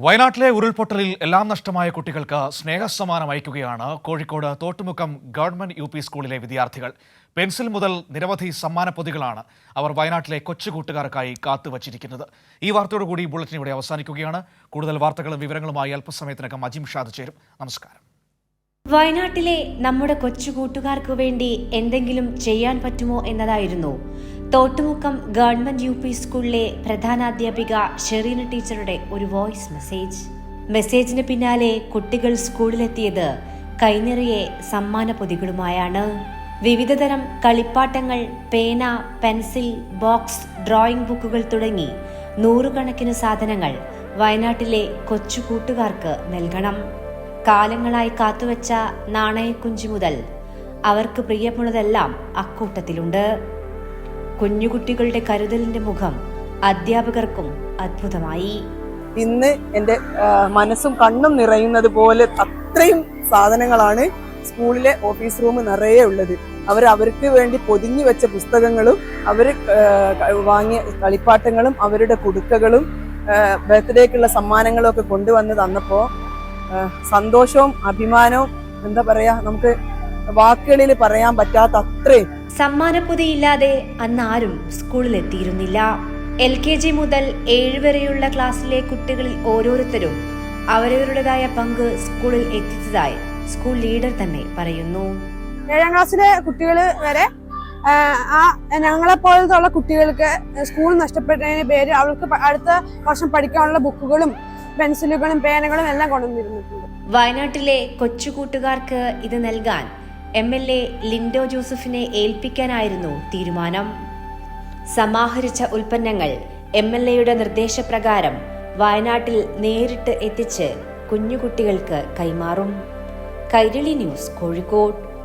വയനാട്ടിലെ ഉരുൾപൊട്ടലിൽ എല്ലാം നഷ്ടമായ കുട്ടികൾക്ക് സ്നേഹസമ്മാനം അയക്കുകയാണ് Kozhikode Thottumukkam government U P സ്കൂളിലെ വിദ്യാർത്ഥികൾ. പെൻസിൽ മുതൽ നിരവധി സമ്മാന പൊതികളാണ് അവർ വയനാട്ടിലെ കൊച്ചു കൂട്ടുകാർക്കായി കാത്തുവച്ചിരിക്കുന്നത്. ഈ വാർത്തയോടുകൂടി ബുള്ളറ്റിൻ ഇവിടെ അവസാനിക്കുകയാണ്. കൂടുതൽ വാർത്തകളും വിവരങ്ങളുമായി അല്പസമയത്തിനകം അജിം ഷാദ് ചേരും. നമസ്കാരം. വയനാട്ടിലെ നമ്മുടെ കൊച്ചു കൂട്ടുകാർക്ക് വേണ്ടി എന്തെങ്കിലും ചെയ്യാൻ പറ്റുമോ എന്നതായിരുന്നു തോട്ടുമുക്കം ഗവൺമെന്റ് യു പി സ്കൂളിലെ പ്രധാനാധ്യാപിക ഷെറീന ടീച്ചറുടെ ഒരു വോയിസ് മെസ്സേജ്. മെസ്സേജിന് പിന്നാലെ കുട്ടികൾ സ്കൂളിലെത്തിയത് കൈനിറിയ സമ്മാന പൊതികളുമായാണ്. വിവിധതരം കളിപ്പാട്ടങ്ങൾ പേന പെൻസിൽ ബോക്സ് ഡ്രോയിംഗ് ബുക്കുകൾ തുടങ്ങി നൂറുകണക്കിന് സാധനങ്ങൾ വയനാട്ടിലെ കൊച്ചു കൂട്ടുകാർക്ക് നൽകണം. കാലങ്ങളായി കാത്തുവച്ച നാണയക്കുഞ്ചി മുതൽ അവർക്ക് പ്രിയമുള്ളതെല്ലാം അക്കൂട്ടത്തിലുണ്ട്. കുഞ്ഞുകുട്ടികളുടെ കരുതലിന്റെ മുഖം അധ്യാപകർക്കും അത്ഭുതമായി. ഇന്ന് എന്റെ മനസ്സും കണ്ണും നിറയുന്നത് പോലെ അത്രയും സാധനങ്ങളാണ് സ്കൂളിലെ ഓഫീസ് റൂം നിറയെ ഉള്ളത്. അവർ അവർക്ക് വേണ്ടി പൊതിഞ്ഞു വെച്ച പുസ്തകങ്ങളും അവർ വാങ്ങിയ കളിപ്പാട്ടങ്ങളും അവരുടെ കുടുക്കകളും ബർത്ത്ഡേക്കുള്ള സമ്മാനങ്ങളും ഒക്കെ കൊണ്ടുവന്ന് തന്നപ്പോൾ സന്തോഷവും അഭിമാനവും എന്താ പറയാ നമുക്ക് വാക്കുകളിൽ പറയാൻ പറ്റാത്ത അത്രയും. സമ്മാനപ്പൊതിയില്ലാതെ അന്ന് ആരും സ്കൂളിലെത്തിയിരുന്നില്ല. എൽ കെ ജി മുതൽ ഏഴ് വരെയുള്ള ക്ലാസ്സിലെ കുട്ടികളിൽ ഓരോരുത്തരും അവരവരുടേതായ പങ്ക് സ്കൂളിൽ എത്തിച്ചതായി സ്കൂൾ ലീഡർ തന്നെ പറയുന്നു. ഏഴാം ക്ലാസ്സിലെ കുട്ടികൾ വരെ ആ, ഞങ്ങളെ പോലത്തുള്ള കുട്ടികൾക്ക് സ്കൂൾ നഷ്ടപ്പെട്ടതിന് പേര് അവൾക്ക് അടുത്ത വർഷം പഠിക്കാനുള്ള ബുക്കുകളും പെൻസിലുകളും പേനകളും എല്ലാം കൊണ്ടുവന്നിരുന്നിട്ടുണ്ട്. വയനാട്ടിലെ കൊച്ചു കൂട്ടുകാർക്ക് ഇത് നൽകാൻ എം എൽ എ ലിൻഡോ ജോസഫിനെ ഏൽപ്പിക്കാനായിരുന്നു തീരുമാനം. സമാഹരിച്ച ഉൽപ്പന്നങ്ങൾ എം എൽ എയുടെ നിർദ്ദേശപ്രകാരം വയനാട്ടിൽ നേരിട്ട് എത്തിച്ച് കുഞ്ഞുകുട്ടികൾക്ക് കൈമാറും. കൈരളി ന്യൂസ് കോഴിക്കോട്.